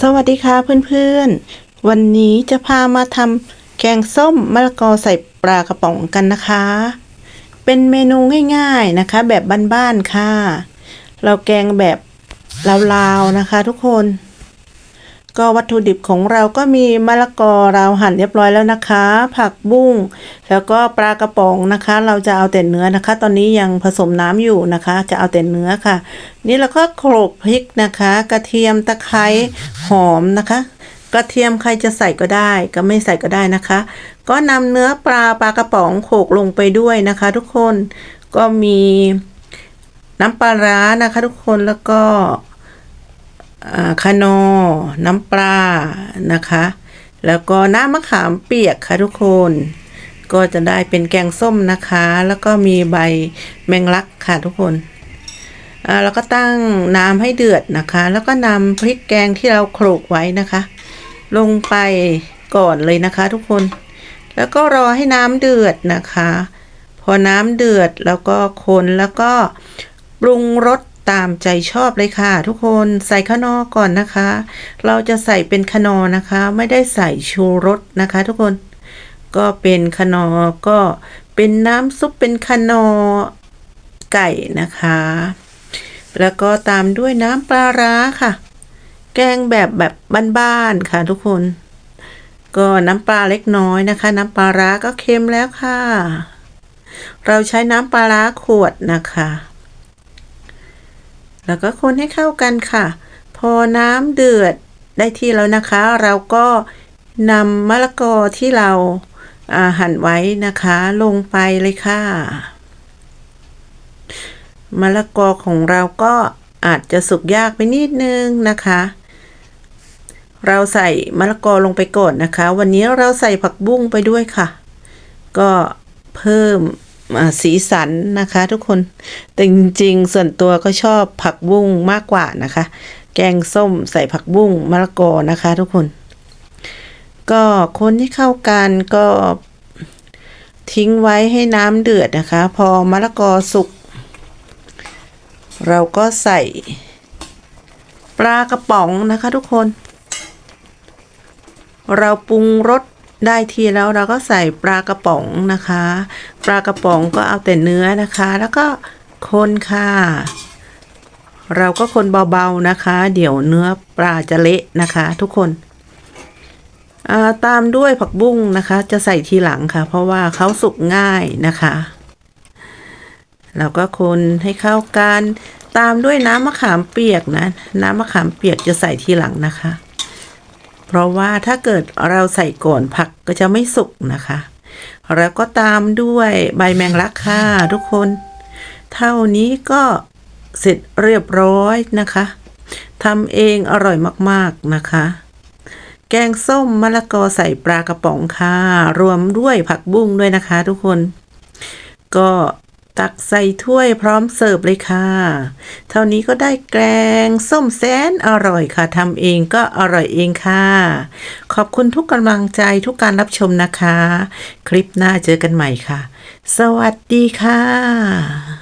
สวัสดีค่ะเพื่อนๆ วันนี้จะพามาทำแกงส้มมะละกอใส่ปลากระป๋องกันนะคะ เป็นเมนูง่ายๆนะคะ แบบบ้านๆค่ะ เราแกงแบบลาวๆนะคะทุกคน ก็วัตถุดิบของเราก็มีมะละกอเราหั่นเรียบร้อยแล้วนะคะ ผักบุ้งแล้วก็ปลากระป๋องนะคะ เราจะเอาแต่เนื้อนะคะ ตอนนี้ยังผสมน้ำอยู่นะคะ จะเอาแต่เนื้อค่ะ นี่เราก็โขลกพริกนะคะ กระเทียมตะไคร้หอมนะคะกระเทียมใครจะใส่ก็ได้ก็ไม่ใส่ก็ได้นะคะ ก็นำเนื้อปลาปลากระป๋องโขลกลงไปด้วยนะคะ ทุกคนก็มีน้ำปลาร้านะคะ ทุกคนแล้วก็ คานอ น้ำปลานะคะ แล้วก็น้ำมะขามเปียกค่ะทุกคน ก็จะได้เป็นแกงส้มนะคะ แล้วก็มีใบแมงลักค่ะทุกคนแล้วก็ตั้งน้ำให้เดือดนะคะ แล้วก็นำพริกแกงที่เราโขลกไว้นะคะ ลงไปก่อนเลยนะคะ ทุกคน แล้วก็รอให้น้ำเดือดนะคะ พอน้ำเดือดแล้วก็คนแล้วก็ปรุงรส ตามใจชอบเลยค่ะ ทุกคนใส่ขนอก่อนนะคะ เราจะใส่เป็นขนอนะคะ ไม่ได้ใส่ชูรสนะคะ ทุกคนก็เป็นขนอก็เป็นน้ำซุปเป็นขนอไก่นะคะ แล้วก็ตามด้วยน้ำปลาร้าค่ะ แกงแบบแบบบ้านๆค่ะ ทุกคน ก็น้ำปลาเล็กน้อยนะคะ น้ำปลาร้าก็เค็มแล้วค่ะ เราใช้น้ำปลาร้าขวดนะคะ แล้วก็คนให้เข้ากันค่ะ พอน้ำเดือดได้ที่แล้วนะคะ เราก็นำมะละกอที่เราหั่นไว้นะคะ ลงไปเลยค่ะมะละกอของเราก็อาจจะสุกยากไปนิดนึงนะคะ เราใส่มะละกอลงไปก่อนนะคะ วันนี้เราใส่ผักบุ้งไปด้วยค่ะ ก็เพิ่ม สีสันนะคะ ทุกคน แต่จริง ๆ ส่วนตัวก็ชอบผักบุ้งมากกว่านะคะ แกงส้มใส่ผักบุ้งมะละกอนะคะ ทุกคน ก็คนที่เข้ากันก็ทิ้งไว้ให้น้ำเดือดนะคะ พอมะละกอสุก เราก็ใส่ ปลากระป๋องนะคะ ทุกคน เราปรุงรส ได้ทีแล้วเราก็ใส่ปลากระป๋องนะคะ ปลากระป๋องก็เอาแต่เนื้อนะคะ แล้วก็คนค่ะ เราก็คนเบาๆนะคะ เดี๋ยวเนื้อปลาจะเละนะคะ ทุกคนาตามด้วยผักบุ้งนะคะ จะใส่ทีหลังค่ะ เพราะว่าเขาสุกง่ายนะคะเราก็คนให้เข้ากัน ตามด้วยน้ำมะขามเปียกนะ น้ำมะขามเปียกจะใส่ทีหลังนะคะ เพราะว่าถ้าเกิดเราใส่ก่อนผักก็จะไม่สุกนะคะ แล้วก็ตามด้วยใบแมงลักค่ะทุกคน เท่านี้ก็เสร็จเรียบร้อยนะคะทำเองอร่อยมากๆนะคะ แกงส้มมะละกอใส่ปลากระป๋องค่ะ รวมด้วยผักบุ้งด้วยนะคะ ทุกคน ก็ ตักใส่ถ้วยพร้อมเสิร์ฟเลยค่ะ เท่านี้ก็ได้แกงส้มแสนอร่อยค่ะทำเองก็อร่อยเองค่ะ ขอบคุณทุกกำลังใจทุกการรับชมนะคะ คลิปหน้าเจอกันใหม่ค่ะ สวัสดีค่ะ